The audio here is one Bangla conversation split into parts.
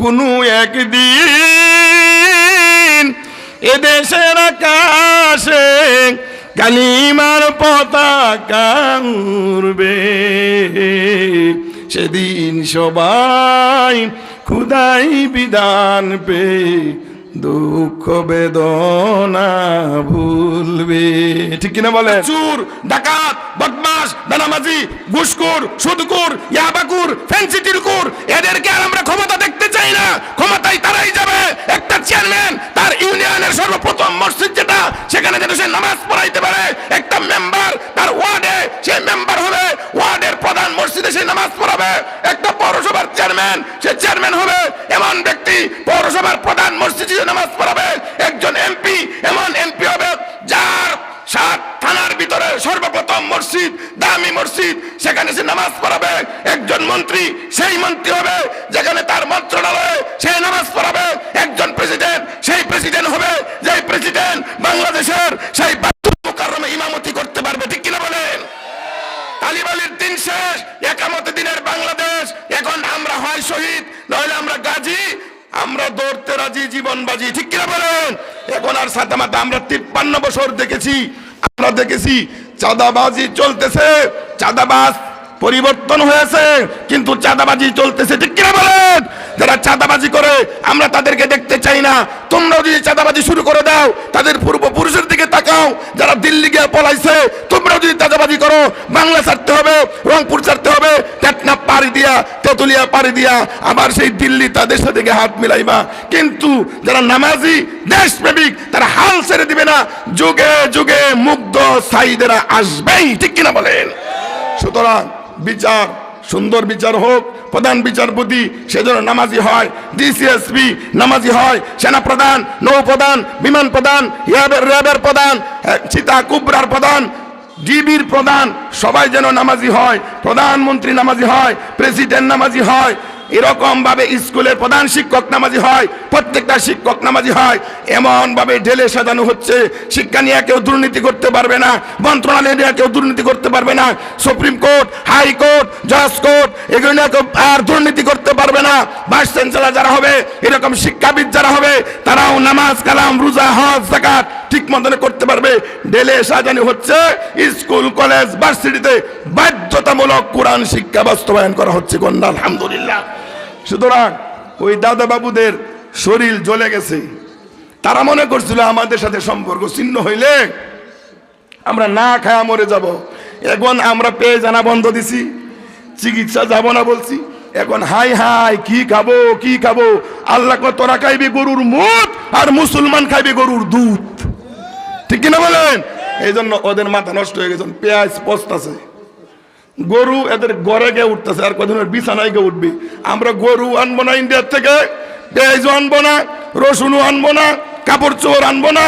কোনো একদিন এদেশের আকাশে কালিমার পতাকা উড়বে। সেদিন সবাই খুদাই বিধান পে দুঃখ বেদনা ভুলবে। ঠিক কিনা বলে চুর ডাকাত বদমাস দানামাজি ঘুষখোর সুদকুর ইয়াবাকুর ফেন্সি টিলকুর এদেরকে আর আমরা ক্ষমতা দেখতে চাই না। ক্ষমতায় তারাই যাবে। একটা চেয়ারম্যান, তার ইউনিয়নের সর্বপ্রথম মসজিদ যেটা, সেখানে যেন সে নামাজ পড়াইতে পারে। একটা মেম্বার, তার ওয়ার্ডে, সে মেম্বার হবে। ওয়ার্ডের প্রধান মসজিদে সে নামাজ পড়াবে। একটা পৌরসভার চেয়ারম্যান, সে চেয়ারম্যান হবে। এমন ব্যক্তি পৌরসভার প্রধান মসজিদে নামাজ পড়াবে। একজন এমপি, এমন এমপি হবে যার সাত থানার ভিতরে সর্বপ্রথম মসজিদ, দামি মসজিদ, সেখানে সে নামাজ পড়াবে, একজন মন্ত্রী, সেই মন্ত্রী হবে, যেখানে তার মন্ত্রণালয়ে সে নামাজ পড়াবে, একজন এখন সাথে মাথা আমরা তিপ্পান্ন বছর দেখেছি আমরা দেখেছি চাঁদাবাজি চলতেছে চাঁদাবাজ পরিবর্তন হয়েছে, কিন্তু চাঁদাবাজি চলতেছে, ঠিক কিনা বলেন? যারা চাঁদাবাজি করে, আমরা তাদেরকে দেখতে চাই না। তোমরাও যদি চাঁদাবাজি শুরু করে দাও, তাদের পূর্বপুরুষের দিকে তাকাও। যারা দিল্লি গিয়ে পলাইছে, তোমরাও যদি চাঁদাবাজি করো, বাংলা ছাড়তে হবে, রংপুর ছাড়তে হবে টেটনা পাড়ি দিয়া, তেতুলিয়া পাড়ি দিয়া, আবার সেই দিল্লি তাদের সাথে হাত মিলাইবা। কিন্তু যারা নামাজি, দেশপ্রেমিক, তারা হাল ছেড়ে দিবে না। যুগে যুগে মুগ্ধ সাইদেরা আসবেই, ঠিক কিনা বলেন? সুতরাং বিচার, সুন্দর বিচার হোক, প্রধান বিচারপতি সে যেন নামাজি হয় ডিসিএসপি নামাজি হয় সেনা প্রধান নৌপ্রধান, বিমান প্রধান র্যাবের প্রধান চিতা কুবরার প্রধান ডিবির প্রধান, সবাই যেন নামাজি হয়, প্রধানমন্ত্রী নামাজি হয়, প্রেসিডেন্ট নামাজি হয় এরকম ভাবে স্কুলের প্রধান শিক্ষক নামাজি হয়, প্রত্যেকটা শিক্ষক নামাজি হয় এমন ভাবে ঢেলে সাজানো হচ্ছে, শিক্ষা নিয়ে কেউ দুর্নীতি করতে পারবে না, মন্ত্রণালয় নিয়ে কেউ দুর্নীতি করতে পারবে না, সুপ্রিম কোর্ট, হাই কোর্ট, জজ কোর্ট, এগুলো নিয়ে কেউ আর দুর্নীতি করতে পারবে না ভাইস চ্যান্সেলর যারা হবে, এরকম শিক্ষাবিদ যারা হবে, তারাও নামাজ, কালাম, রোজা, হজ জাকাত ঠিক মতন করতে পারবে। ঢেলে সাজানো হচ্ছে, স্কুল, কলেজ, ভার্সিটিতে বাধ্যতামূলক কোরআন শিক্ষা বাস্তবায়ন করা হচ্ছে। কন্যা, আলহামদুলিল্লাহ। সুতরাং ওই দাদা বাবুদের শরীর জ্বলে গেছে। তারা মনে করছিল আমাদের সাথে সম্পর্ক ছিন্ন হইলে আমরা না খায়া মরে যাব। এখন আমরা পেয়ে জানা বন্ধ দিছি, চিকিৎসা যাব না বলছি। এখন হাই হাই, কি খাব কি খাব? আল্লাহ তোরা খাইবি গরুর মুখ আর মুসলমান খাইবি গরুর দুধ। ঠিক কিনা বলেন? এই জন্য ওদের মাথা নষ্ট হয়ে গেছে, পেঁয়াজ পস্তাছে গরু এদের গড়ে গিয়ে উঠতেছে, আর কদিন ওর বিছানায় গিয়ে উঠবে। আমরা গরু আনব না ইন্ডিয়ার থেকে পেঁয়াজও আনব না, রসুনও আনব না, কাপড় চোর আনব না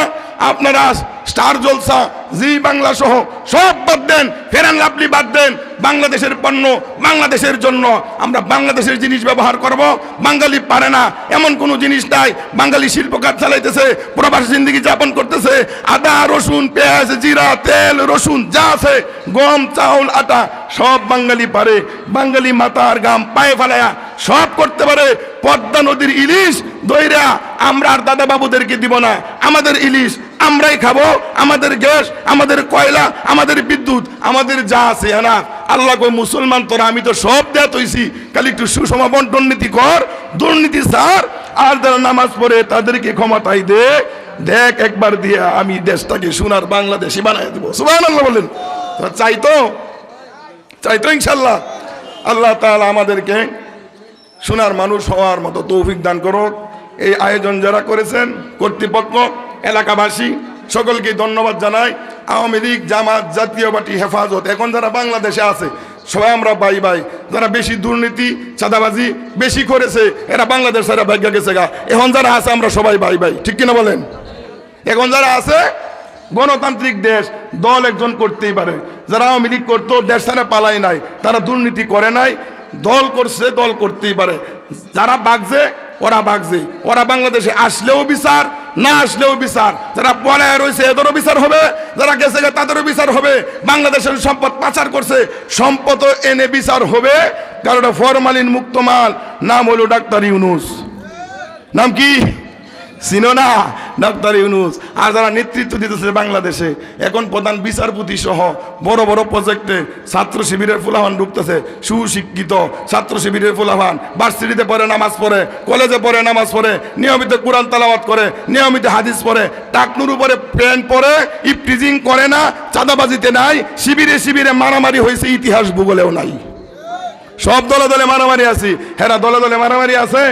আপনারা স্টার জলসা, জি বাংলা সহ সব বাদ দেন ফেরান লাভলি বাদ দেন, বাংলাদেশের পণ্য বাংলাদেশের জন্য আমরা বাংলাদেশের জিনিস ব্যবহার করব। বাঙালি পারে না, এমন কোনো জিনিস নাই। বাঙালি শিল্প কাজ চালাইতেছে, প্রবাস জিন্দগি যাপন করতেছে। আদা, রসুন, পেঁয়াজ, জিরা, তেল, রসুন যা আছে, গম, চাউল, আটা, সব বাঙালি পারে। বাঙালি মাতার গাম পায়ে ফেলায়া সব করতে পারে। পদ্মা নদীর ইলিশ দইরা আমরা আর দাদা বাবুদেরকে দিব না। আমাদের ইলিশ আমরাই খাব, আমাদের গ্যাস, আমাদের কয়লা, আমাদের বিদ্যুৎ, আমাদের যা আছে না আল্লাহ কই মুসলমান তোরা, আমি তো সব দেয়া তৈছি খালি একটু সুষম বন্টন নীতি কর, দুর্নীতি স্যার আর যারা নামাজ পড়ে তাদেরকে ক্ষমতাই দে। দেখ, একবার দিয়ে আমি দেশটাকে সোনার বাংলাদেশি বানাই দেবো। সুবাহ আল্লাহ বলেন চাই তো চাই তো ইনশাল্লাহ আল্লাহ তাআলা আমাদেরকে সোনার মানুষ হওয়ার মতো তৌফিক দান করো এই আয়োজন যারা করেছেন, কর্তৃপক্ষ এলাকাবাসী, সকলকে ধন্যবাদ জানাই। আওয়ামী লীগ, জামাত, জাতীয় পার্টি, হেফাজত। এখন যারা বাংলাদেশে আছে, সবাই আমরা বাই বাই যারা বেশি দুর্নীতি, চাঁদাবাজি বেশি করেছে, এরা বাংলাদেশ এরা ভাগ্য গেছে গা। এখন যারা আছে, আমরা সবাই বাই বাই ঠিক কিনা বলেন? এখন যারা আছে, গণতান্ত্রিক দেশ, দল একজন করতেই পারে। যারা আওয়ামী লীগ করতো, দেশ ছাড়া পালাই নাই। তারা দুর্নীতি করে নাই। দল করছে, দল করতেই পারে। যারা বাগছে, ওরা বাগছে। ওরা বাংলাদেশে আসলেও বিচার না আসলেও বিচার। যারা পড়ায় রয়েছে এদেরও বিচার হবে, যারা গেছে তাদেরও বিচার হবে। বাংলাদেশের সম্পদ পাচার করছে সম্পদ এনে বিচার হবে। কারণ ফরমালিন মুক্ত মাল, নাম হলো ডাক্তার ইউনুস। নাম কি? চিনো না ডাক্তার ইউনুস, আর যারা নেতৃত্ব দিতেছে বাংলাদেশে, এখন প্রধান বিচারপতি সহ বড় বড় প্রজেক্টে ছাত্র শিবিরের ফুলাহান ঢুকতেছে, সুশিক্ষিত ছাত্র শিবিরের ফুলাহান ভার্সিটিতে পড়ে, নামাজ পড়ে, কলেজে পড়ে, নামাজ পড়ে, নিয়মিত কোরআন তালাওয়াত করে, নিয়মিত হাদিস পড়ে, টাকনুর উপরে প্যান্ট পরে, ইফটিজিং করে না, চাঁদাবাজিতে নাই, শিবিরে শিবিরে মারামারি হয়েছে, ইতিহাস ভূগোলেও নাই। সব দলে দলে মারামারি আছি। হেরা দলে দলে মারামারি আছে?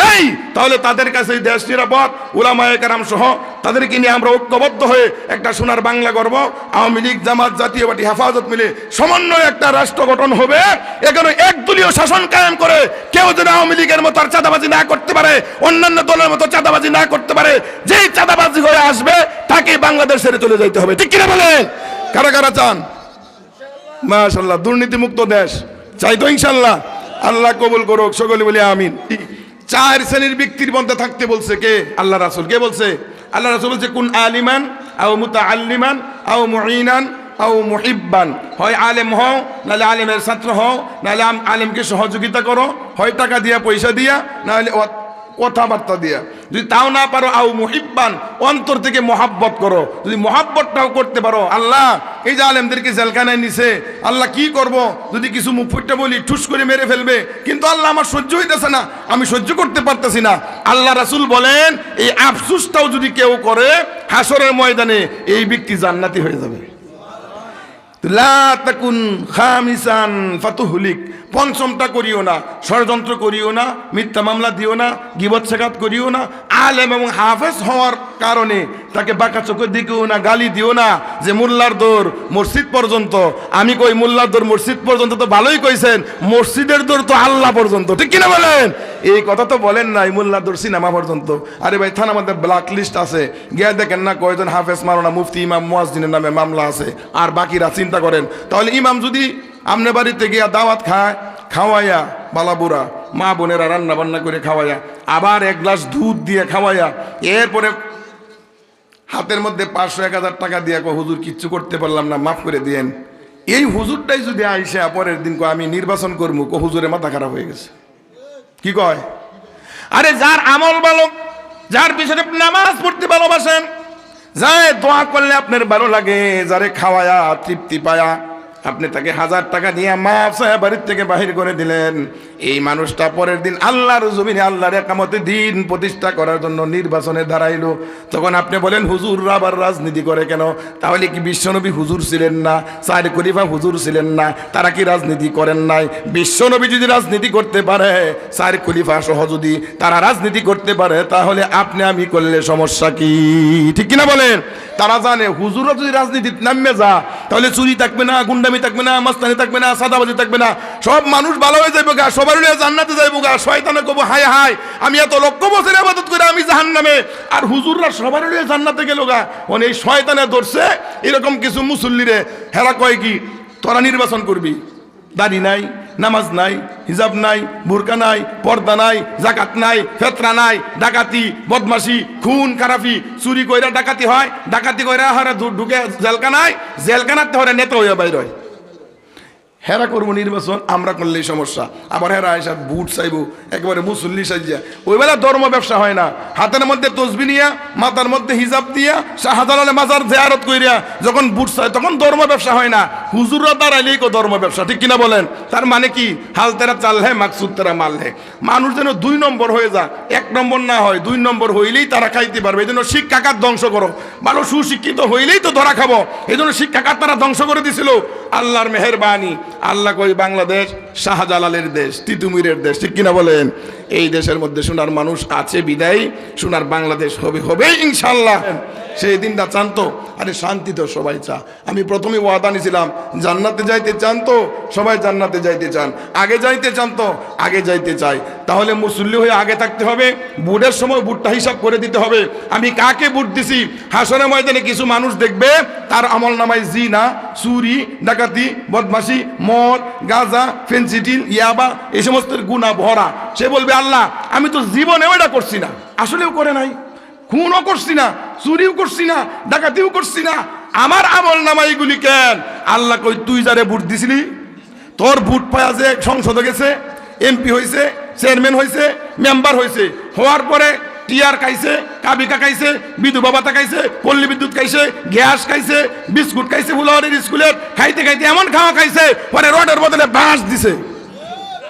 নাই, তাহলে তাদের কাছে দেশ নিরাপদ, উলামায়ে কারাম সহ। তাদেরকে নিয়ে আমরা ঐক্যবদ্ধ হয়ে একটা সোনার বাংলা গর্ব আওয়ামী লীগ, জামাত, জাতীয় পার্টি, হেফাজত মিলে সমন্বয় একটা রাষ্ট্র গঠন হবে। এখানে একদলীয় শাসন কায়েম করে কেউ যেন আওয়ামী লীগের মতো আর চাঁদাবাজি না করতে পারে, অন্যান্য দলের মতো চাঁদাবাজি না করতে পারে, যেই চাঁদাবাজি হয়ে আসবে তাকে বাংলাদেশ ছেড়ে চলে যাইতে হবে। ঠিক কিনা বলেন? কারা কারা চান? মাশাল্লাহ দুর্নীতিমুক্ত দেশ। চাই তো ইনশাল্লাহ আল্লাহ কবুল করুক, সকলে বলি আমিন। চার শ্রেণির ব্যক্তির মধ্যে থাকতে বলছে কে? আল্লাহ রাসুল। কে বলছে? আল্লাহ রাসুল বলছে, কোন আলিমান আও মুতা আল্লিমান আও মহিনান আও মুহিব্বান। হয় আলেম হও, নাহলে আলেমের ছাত্র হও, নাহলে আলেমকে সহযোগিতা করো, হয় টাকা দিয়া, পয়সা দিয়া, নাহলে কথাবার্তা দিয়া। যদি তাও না পারো, আও মুহিব্বান, অন্তর থেকে মহাব্বত করো। যদি মহাব্বতটাও করতে পারো, আল্লাহ, এই যে আলেমদেরকে জেলখানায় নিছে, আল্লাহ কি করব? যদি কিছু মুখ ফুটতে বলি, ঠুস করে মেরে ফেলবে। কিন্তু আল্লাহ আমার সহ্য হইতেছে না, আমি সহ্য করতে পারতেছি না। আল্লাহ রাসুল বলেন, এই আফসুসটাও যদি কেউ করে হাসরের ময়দানে এই ব্যক্তি জান্নাতি হয়ে যাবে। লা তাকুন খামিসান ফাতুহলিক। পঞ্চমটা করিও না, ষড়যন্ত্র করিও না, মিথ্যা মামলা দিও না, গিবত শেখাত করিও না, আলেম এবং হাফেজ হওয়ার কারণে তাকে বাঁকা চোখের দিকেও না, গালি দিও না যে মোল্লার দৌড় মসজিদ পর্যন্ত। আমি কই মোল্লার দৌড় মসজিদ পর্যন্ত তো ভালোই কইছেন, মসজিদের দৌড় তো আল্লাহ পর্যন্ত, ঠিক কিনা বলেন? এই কথা তো বলেন নাই মোল্লার দৌড় সিনেমা পর্যন্ত। আরে ভাই, থানা আমাদের ব্ল্যাক লিস্ট আছে। গিয়ে দেখেন না কয়জন হাফেজ মারোনা মুফতি ইমাম মুয়াজ্জিনের নামে মামলা আছে, আর বাকিরা চিন্তা করেন। তাহলে ইমাম যদি আমনে বাড়িতে গিয়া দাওয়াত খায়, খাওয়াইয়া বালাবুরা মা বোনেরা রান্না বান্না করে খাওয়াইয়া, আবার এক গ্লাস দুধ দিয়ে খাওয়াইয়া, এরপরে হাতের মধ্যে পাঁচশো, এক হাজার টাকা দিয়ে হুজুর, কিচ্ছু করতে পারলাম না, মাফ করে দিয়েন। এই হুজুরটাই যদি আইসা, পরের দিন কো আমি নির্বাচন করব কো হুজুরে মাথা খারাপ হয়ে গেছে। কি কয়? আরে যার আমল ভালো, যার পিছনে নামাজ পড়তে ভালোবাসেন, যায় দোয়া করলে আপনার ভালো লাগে, যারে খাওয়ায়া, তৃপ্তি পায়া। আপনি তাকে হাজার টাকা দিয়ে মাফ সাহেব বাড়ির থেকে বাহির করে দিলেন। এই মানুষটা পরের দিন আল্লাহর জমিনে আল্লাহর একামতে দিন প্রতিষ্ঠা করার জন্য নির্বাচনে দাঁড়াইলো। তখন আপনি বলেন হুজুর আবার রাজনীতি করে কেন? তাহলে কি বিশ্বনবী হুজুর ছিলেন না? সাইড খলিফা হুজুর ছিলেন না? তারা কি রাজনীতি করেন নাই? বিশ্বনবী যদি রাজনীতি করতে পারে সাইড খলিফা সহ যদি তারা রাজনীতি করতে পারে, তাহলে আপনি আমি করলে সমস্যা কি? ঠিক কিনা বলেন? তারা জানে হুজুরও যদি রাজনীতি নামে যা, তাহলে চুরি থাকবে না, গুন্ডামি থাকবে না, মাস্তানি থাকবে না, সাদাবাজি থাকবে না। সব মানুষ ভালো হয়ে যাইব গা সবার জান্নাতে যাইব গা, শয়তানে কব, হায় হায়, আমি এত লক্ষ বছর আবাদত করে আমি জাহান নামে আর হুজুররা সবার জান্নাতে গেল গা মানে এই শয়তানে ধরছে, এরকম কিছু মুসল্লিরে, হেরা কয় কি, তোরা নির্বাচন করবি? দাড়ি নাই। নামাজ নাই, হিজাব নাই, বোরকা নাই, পর্দা নাই জাকাত নাই ফেতরা নাই, ডাকাতি বদমাসি খুন, খারাপি, চুরি কইরা ডাকাতি হয়, ডাকাতি কইরা হরে ঢুকে নাই জেলকানাতে হরে নেতা হইয়া বাইর হয়। হেরা করব নির্বাচন, আমরা করলেই সমস্যা। আবার হেরা এসে বুট চাইব, একেবারে মুসল্লি সাজিয়া ওই বেলা ধর্ম ব্যবসা হয় না। হাতের মধ্যে তসবি নিয়া, মাথার মধ্যে হিজাব দিয়া, শাহজালালে মাজার জেয়ারত কইরা যখন বুট চাই তখন ধর্ম ব্যবসা হয় না। হুজুররা দাঁড়াইলেই কো ধর্ম ব্যবসা, ঠিক কিনা বলেন? তার মানে কি? হাল তেরা চাল হে, মাকসুদ তেরা মাল হে। মানুষ যেন দুই নম্বর হয়ে যা এক নম্বর না হয়, দুই নম্বর হইলেই তারা খাইতে পারবে। এই জন্য শিক্ষাকার ধ্বংস করো। ভালো সুশিক্ষিত হইলেই তো ধরা খাব। এই জন্য শিক্ষাকার তারা ধ্বংস করে দিছিল। আল্লাহর মেহরবানি। আল্লাহ কই বাংলাদেশ শাহজালালের দেশ, তিতুমিরের দেশ। ঠিক কিনা বলেন? এই দেশের মধ্যে সোনার মানুষ আছে বিদায়, সোনার বাংলাদেশ হবে হবে ইনশাল্লাহ সেই দিনটা চান তো আরে শান্তি তো সবাই চা। আমি প্রথমে ওয়াদা নিয়েছিলাম জান্নাতে যাইতে চান তো সবাই জান্নাতে যাইতে চান। আগে যাইতে চান তো আগে যাইতে চাই তাহলে মুসল্লি হয়ে আগে থাকতে হবে বুটের সময় বুটটা হিসাব করে দিতে হবে। আমি কাকে বুট দিছি? হাসনের ময়দানে কিছু মানুষ দেখবে, তার আমল নামায় জিনা, চুরি, ডাকাতি বদমাসি মদ, গাঁজা ফেন্সিটিল ইয়াবা, এই সমস্ত গুণা ভরা। সে বলবে, আল্লাহ, আমি তো জীবনেও এটা করছি না। আসলেও করে নাই। খুনও করছি না, চুরিও করছি না, ডাকাতিও করছি না। আমার আমল নামা এগুলি কেন? আল্লাহ কই, তুই যারে ভোট দিছিলি, তোর বুট পায়া যে সংসদে গেছে, এমপি হয়েছে চেয়ারম্যান হয়েছে মেম্বার হয়েছে হওয়ার পরে টিয়ার খাইছে, কাবিকা খাইছে, বিধবা ভাতা খাইছে, পল্লী বিদ্যুৎ খাইছে, গ্যাস খাইছে, বিস্কুট খাইছে ফুলওয়ারির স্কুলের, খাইতে খাইতে এমন খাওয়া খাইছে, পরে রোডের বদলে বাঁশ দিছে।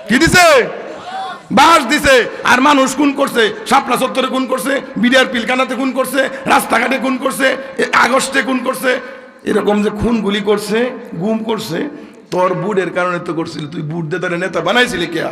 কি দিছে? বাস দিছে, আর মানুষ খুন করছে। শাপলা চত্বরে খুন করছে, বিডিআর পিলকানাতে খুন করছে, রাস্তাঘাটে খুন করছে আগস্টে খুন করছে। এরকম যে খুনগুলি করছে, গুম করছে, তোর বুড়ের কারণে তো করছিল। তুই বুট দিয়ে তোর নেতা বানাইছিলি কে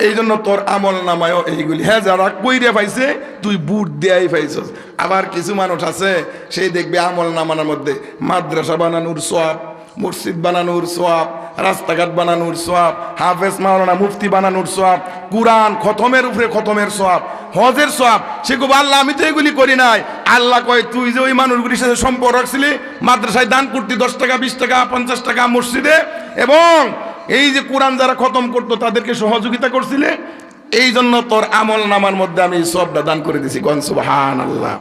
এই জন্য তোর আমল নামায়ও এইগুলি। হ্যাঁ যারা কইরে পাইছে, তুই বুট দেয়াই পাইছস। আবার কিছু মানুষ আছে, সেই দেখবে আমল নামানোর মধ্যে মাদ্রাসা বানানোর সোয়াব মসজিদ বানানোর সোয়াব রাস্তাঘাট বানানোর সোয়াব হাফেজ মাওলানা মুফতি বানানোর সোয়াব কুরআন খতমের উপরে খতমের সোয়াব হজের সোয়াব সে খুব আল্লাহ, আমি তো এগুলি করি নাই। আল্লাহ কয়, তুই যে ওই মানুষগুলির সাথে সম্পর্ক রাখছিলি, মাদ্রাসায় দান করতি দশ টাকা, বিশ টাকা, পঞ্চাশ টাকা মসজিদে এবং এই যে কোরআন যারা খতম করতো, তাদেরকে সহযোগিতা করছিলে, এই জন্য তোর আমল নামার মধ্যে আমি সবটা দান করে দিছি। গন সুবহান আল্লাহ